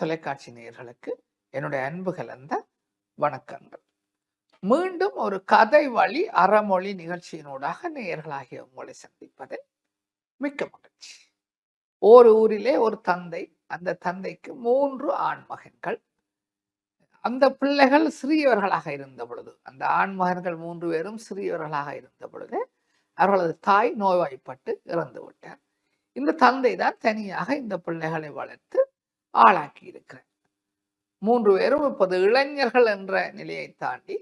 தொலைக்காட்சி நேயர்களுக்கு என்னுடைய அன்பு கலந்த வணக்கங்கள். மீண்டும் ஒரு கதை வழி அறமொழி நிகழ்ச்சியினூடாக நேயர்களாகிய உங்களை சந்திப்பதில் மிக்க மகிழ்ச்சி. ஒரு ஊரிலே ஒரு தந்தை அந்த தந்தைக்கு மூன்று ஆண் மகன்கள். அந்த பிள்ளைகள் சிறியவர்களாக இருந்த பொழுது அந்த ஆண் மகன்கள் மூன்று பேரும் சிறியவர்களாக இருந்த பொழுது அவர்களது தாய் நோய்வாய்ப்பட்டு இறந்து விட்டார் இந்த தந்தை தான் தனியாக இந்த பிள்ளைகளை வளர்த்து ஆளாக்கி இருக்கிறார் மூன்று பேரும் முப்பது இளைஞர்கள் என்ற நிலையை தாண்டி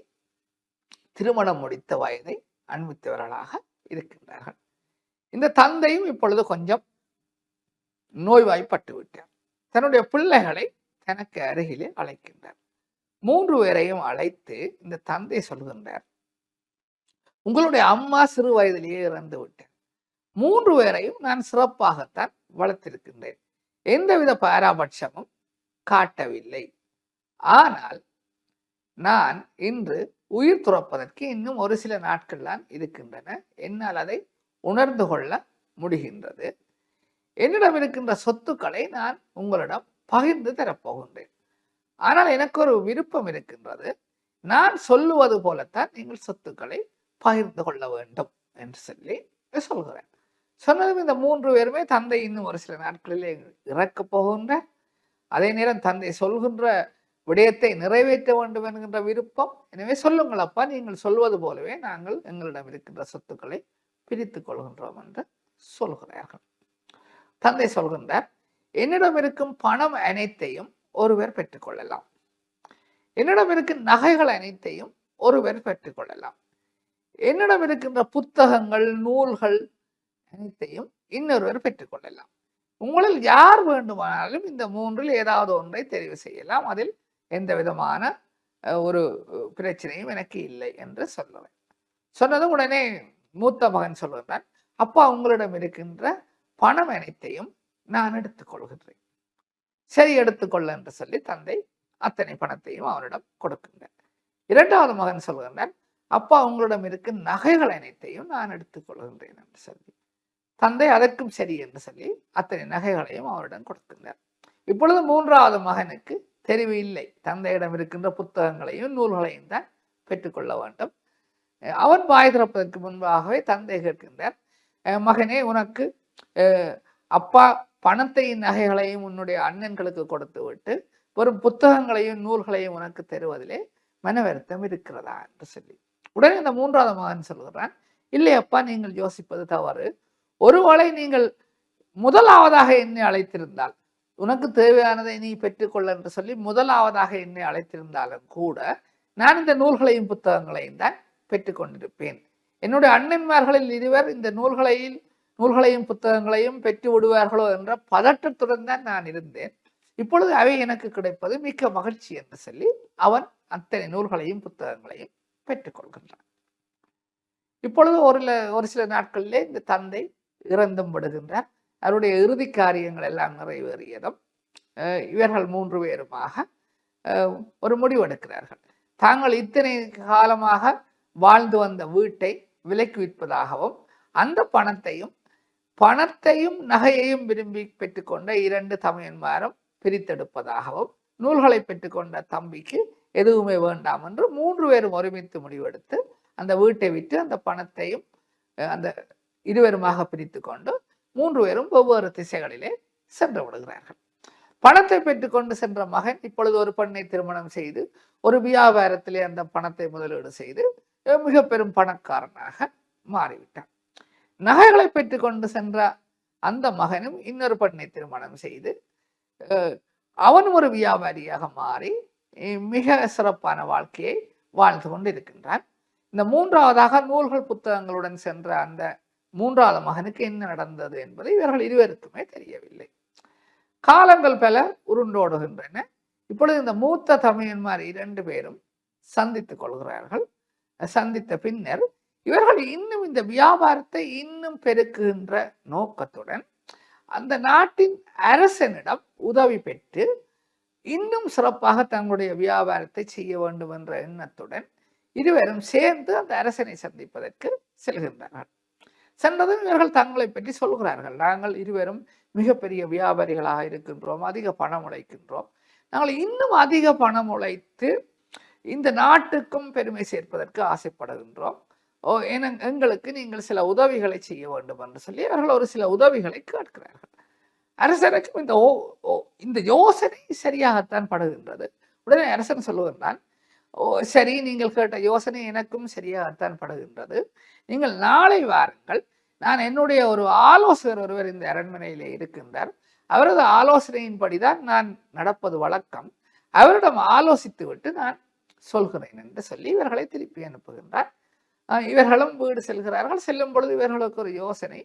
திருமணம் முடித்த வயதை அனுமதித்தவர்களாக இருக்கின்றார்கள். இந்த தந்தையும் இப்பொழுது கொஞ்சம் நோய்வாய்ப்பட்டு விட்டார். தன்னுடைய பிள்ளைகளை தனக்கு அருகிலே அழைக்கின்றார். மூன்று பேரையும் அழைத்து இந்த தந்தை சொல்கின்றார் உங்களுடைய அம்மா சிறு வயதிலேயே இறந்து விட்டார் மூன்று பேரையும் நான் சிறப்பாகத்தான் வளர்த்திருக்கின்றேன். எந்தவித பாராபட்சமும் காட்டவில்லை. ஆனால் நான் இன்று உயிர் துறப்பதற்கு இன்னும் ஒரு சில நாட்கள் தான் இருக்கின்றன. என்னால் அதை உணர்ந்து கொள்ள முடிகின்றது. என்னிடம் இருக்கின்ற சொத்துக்களை நான் உங்களிடம் பகிர்ந்து தரப்போகின்றேன். ஆனால் எனக்கு ஒரு விருப்பம் இருக்கின்றது. நான் சொல்லுவது போலத்தான் நீங்கள் சொத்துக்களை பகிர்ந்து கொள்ள வேண்டும் என்று சொல்லி சொல்கிறேன். சொன்னதும் இந்த மூன்று பேருமே தந்தை இன்னும் ஒரு சில நாட்களிலே இறக்கப் போகின்ற அதே நேரம் தந்தை சொல்கின்ற விடயத்தை நிறைவேற்ற வேண்டும் என்கின்ற விருப்பம். எனவே சொல்லுங்கள் அப்பா நீங்கள் சொல்வது போலவே நாங்கள் எங்களிடம் இருக்கின்ற சொத்துக்களை பிரித்து கொள்கின்றோம் என்று சொல்கிறார்கள். தந்தை சொல்கின்றார் என்னிடம் இருக்கும் பணம் அனைத்தையும் ஒருவர் பெற்றுக்கொள்ளலாம் என்னிடம் இருக்கும் நகைகள் அனைத்தையும் ஒருவர் பெற்றுக்கொள்ளலாம் என்னிடம் இருக்கின்ற புத்தகங்கள் நூல்கள் அனைத்தையும் இன்னொருவர் பெற்றுக்கொள்ளலாம். உங்களில் யார் வேண்டுமானாலும் இந்த மூன்றில் ஏதாவது ஒன்றை தெரிவு செய்யலாம். அதில் எந்த விதமான ஒரு பிரச்சனையும் எனக்கு இல்லை என்று சொல்லுவேன். சொன்னதும் உடனே மூத்த மகன் சொல்லுகிறான் அப்பா உங்களிடம் இருக்கின்ற பணம் அனைத்தையும் நான் எடுத்துக்கொள்கின்றேன் சரி எடுத்துக்கொள்ள என்று சொல்லி தந்தை அத்தனை பணத்தையும் அவனிடம் கொடுக்கின்றார். இரண்டாவது மகன் சொல்கின்றான் அப்பா உங்களிடம் இருக்கும் நகைகள் அனைத்தையும் நான் எடுத்துக்கொள்கின்றேன் என்று சொல்லி. தந்தை அதற்கும் சரி என்று சொல்லி அத்தனை நகைகளையும் அவரிடம் கொடுக்கின்றார். இப்பொழுது மூன்றாவது மகனுக்கு தெரிவு இல்லை. தந்தையிடம் இருக்கின்ற புத்தகங்களையும் நூல்களையும் தான் பெற்றுக்கொள்ள வேண்டும். அவன் வாய் திறப்பதற்கு முன்பாகவே தந்தை கேட்கின்றார் மகனே உனக்கு அப்பா பணத்தையும் நகைகளையும் உன்னுடைய அண்ணன்களுக்கு கொடுத்து விட்டு வெறும் புத்தகங்களையும் நூல்களையும் உனக்கு தருவதிலே மன வருத்தம் இருக்கிறதா? என்று சொல்லி. உடனே இந்த மூன்றாவது மகன் சொல்கிறான் இல்லை அப்பா நீங்கள் யோசிப்பது தவறு. ஒருவேளை நீங்கள் முதலாவதாக என்னை அழைத்திருந்தால் உனக்கு தேவையானதை நீ பெற்றுக்கொள்ள என்று சொல்லி முதலாவதாக என்னை அழைத்திருந்தாலும் கூட நான் இந்த நூல்களையும் புத்தகங்களையும் தான் பெற்றுக்கொண்டிருப்பேன். என்னுடைய அண்ணன்மார்களில் இருவர் இந்த நூல்களையும் நூல்களையும் புத்தகங்களையும் பெற்று விடுவார்களோ என்ற பதற்றத்துடன் தான் நான் இருந்தேன். இப்பொழுது அவை எனக்கு கிடைப்பது மிக்க மகிழ்ச்சி என்று சொல்லி அவன் அத்தனை நூல்களையும் புத்தகங்களையும் பெற்றுக்கொள்கின்றான். இப்பொழுது ஒரு ஒரு சில நாட்களிலே இந்த தந்தை இறந்தும் விடுகின்றார் அவருடைய இறுதி காரியங்கள் எல்லாம் நிறைவேறியதும் இவர்கள் மூன்று பேருமாக ஒரு முடிவெடுக்கிறார்கள். தாங்கள் இத்தனை காலமாக வாழ்ந்து வந்த வீட்டை விலைக்கு விற்பதாகவும் அந்த பணத்தையும் பணத்தையும் நகையையும் விரும்பி பெற்றுக்கொண்ட இரண்டு தமையன்மாரும் பிரித்தெடுப்பதாகவும் நூல்களை பெற்றுக்கொண்ட தம்பிக்கு எதுவுமே வேண்டாம் என்று மூன்று பேரும் ஒருமித்து முடிவெடுத்து அந்த வீட்டை விட்டு அந்த பணத்தையும் அந்த இருவருமாக பிரித்து கொண்டு மூன்று பேரும் வெவ்வேறு திசைகளிலே சென்று விடுகிறார்கள். பணத்தை பெற்றுக்கொண்டு சென்ற மகன் இப்பொழுது ஒரு பெண்ணை திருமணம் செய்து ஒரு வியாபாரத்திலே அந்த பணத்தை முதலீடு செய்து மிக பெரும் பணக்காரனாக மாறிவிட்டான். நகைகளை பெற்றுக்கொண்டு சென்ற அந்த மகனும் இன்னொரு பெண்ணை திருமணம் செய்து அவனும் ஒரு வியாபாரியாக மாறி மிக சிறப்பான வாழ்க்கையை வாழ்ந்து கொண்டு இருக்கின்றான் இந்த மூன்றாவதாக நூல்கள் புத்தகங்களுடன் சென்ற அந்த மூன்றாவது மகனுக்கு என்ன நடந்தது என்பது இவர்கள் இருவருக்குமே தெரியவில்லை. காலங்கள் பல உருண்டோடுகின்றன. இப்பொழுது இந்த மூத்த தமையன்மார் இரண்டு பேரும் சந்தித்துக் கொள்கிறார்கள். சந்தித்த பின்னர் இவர்கள் இன்னும் இந்த வியாபாரத்தை இன்னும் பெருக்குகின்ற நோக்கத்துடன் அந்த நாட்டின் அரசனிடம் உதவி பெற்று இன்னும் சிறப்பாக தங்களுடைய வியாபாரத்தை செய்ய வேண்டும் என்ற எண்ணத்துடன் இருவரும் சேர்ந்து அந்த அரசனை சந்திப்பதற்கு செல்கின்றனர் சென்றதும் இவர்கள் தங்களை பற்றி சொல்கிறார்கள் நாங்கள் இருவரும் மிகப்பெரிய வியாபாரிகளாக இருக்கின்றோம் அதிக பணம் உழைக்கின்றோம். நாங்கள் இன்னும் அதிக பணம் உழைத்து இந்த நாட்டுக்கும் பெருமை சேர்ப்பதற்கு ஆசைப்படுகின்றோம். ஓ என எங்களுக்கு நீங்கள் சில உதவிகளை செய்ய வேண்டும் என்று சொல்லி அவர்கள் ஒரு சில உதவிகளை கேட்கிறார்கள். அரசருக்கும் இந்த ஓ ஓ இந்த யோசனை சரியாகத்தான் படுகின்றது. உடனே அரசன் சொல்லுகின்றான் சரி நீங்கள் கேட்ட யோசனை எனக்கும் சரியாகத்தான் படுகின்றது. நீங்கள் நாளை வாருங்கள். நான் என்னுடைய ஒரு ஆலோசகர் ஒருவர் இந்த அரண்மனையில் இருக்கின்றார். அவரது ஆலோசனையின்படி தான் நான் நடப்பது வழக்கம். அவரிடம் ஆலோசித்து விட்டு நான் சொல்கிறேன் என்று சொல்லி இவர்களை திருப்பி அனுப்புகின்றார். இவர்களும் வீடு செல்கிறார்கள். செல்லும் பொழுது இவர்களுக்கு ஒரு யோசனை.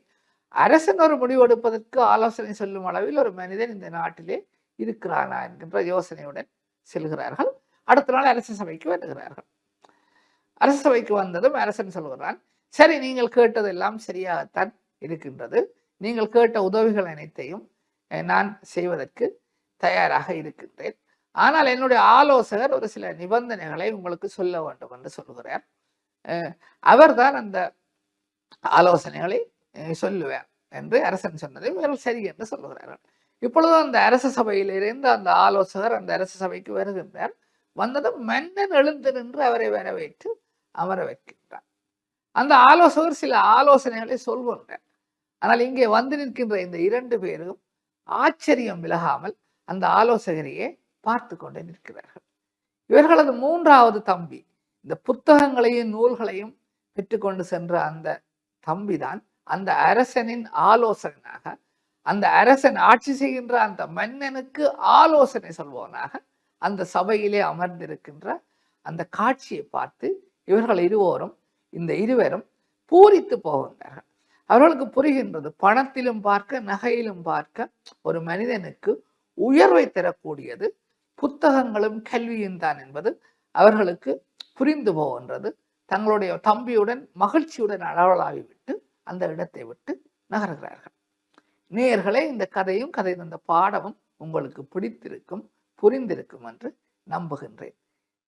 அரசன் ஒரு முடிவெடுப்பதற்கு ஆலோசனை சொல்லும் அளவில் ஒரு மனிதன் இந்த நாட்டிலே இருக்கிறானா என்கின்ற யோசனையுடன் செல்கிறார்கள். அடுத்த நாள் அரச சபைக்கு வருகிறார்கள். அரச சபைக்கு வந்ததும் அரசன் சொல்கிறான் சரி நீங்கள் கேட்டதெல்லாம் சரியாகத்தான் இருக்கின்றது. நீங்கள் கேட்ட உதவிகள் அனைத்தையும் நான் செய்வதற்கு தயாராக இருக்கின்றேன். ஆனால் என்னுடைய ஆலோசகர் ஒரு சில நிபந்தனைகளை உங்களுக்கு சொல்ல வேண்டும் என்று சொல்கிறார். அவர்தான் அந்த ஆலோசனைகளை சொல்லுவார் என்று அரசன் சொன்னதை இவர்கள் சரி என்று சொல்லுகிறார்கள் இப்பொழுது அந்த அரச சபையிலிருந்து அந்த ஆலோசகர் அந்த அரச சபைக்கு வருகின்றார். வந்ததும் மன்னன் எழுந்து நின்று அவரை வரவேற்று அமர வைக்கின்றார் அந்த ஆலோசகர் சில ஆலோசனைகளை சொல்கின்றார். ஆனால் இங்கே வந்து நிற்கின்ற இந்த இரண்டு பேரும் ஆச்சரியம் விலகாமல் அந்த ஆலோசகரையே பார்த்து கொண்டு நிற்கிறார்கள். இவர்களது மூன்றாவது தம்பி இந்த புத்தகங்களையும் நூல்களையும் பெற்றுக்கொண்டு சென்ற அந்த தம்பிதான் அந்த அரசனின் ஆலோசகனாக அந்த அரசன் ஆட்சி செய்கின்ற அந்த மன்னனுக்கு ஆலோசனை சொல்பவனாக அந்த சபையிலே அமர்ந்திருக்கின்ற அந்த காட்சியை பார்த்து இவர்கள் இருவரும் இந்த இருவரும் பூரித்து போகின்றார்கள் அவர்களுக்கு புரிகின்றது பணத்திலும் பார்க்க நகையிலும் பார்க்க ஒரு மனிதனுக்கு உயர்வை தரக்கூடியது புத்தகங்களும் கல்வியும் தான் என்பது அவர்களுக்கு புரிந்து போகின்றது. தங்களுடைய தம்பியுடன் மகிழ்ச்சியுடன் அளவலாகிவிட்டு அந்த இடத்தை விட்டு நகர்கிறார்கள். நேயர்களே இந்த கதையும் கதை தந்த பாடமும் உங்களுக்கு பிடித்திருக்கும். புரிந்திருக்கும் என்று நம்புகின்றேன்.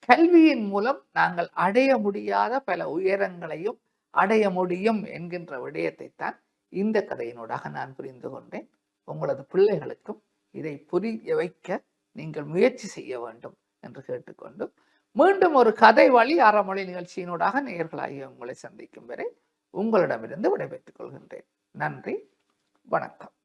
கல்வியின் மூலம் நாங்கள் அடைய முடியாத பல உயரங்களையும் அடைய முடியும் என்கின்ற விடயத்தை தான் இந்த கதையினூடாக நான் புரிந்து கொண்டேன். உங்களது பிள்ளைகளுக்கும் இதை புரிய வைக்க நீங்கள் முயற்சி செய்ய வேண்டும் என்று கேட்டுக்கொண்டும் மீண்டும் ஒரு கதை வழி அறமொழி நிகழ்ச்சியினூடாக நேயர்களாகிய உங்களை சந்திக்கும் வரை உங்களிடமிருந்து விடைபெற்றுக் கொள்கின்றேன். நன்றி. வணக்கம்.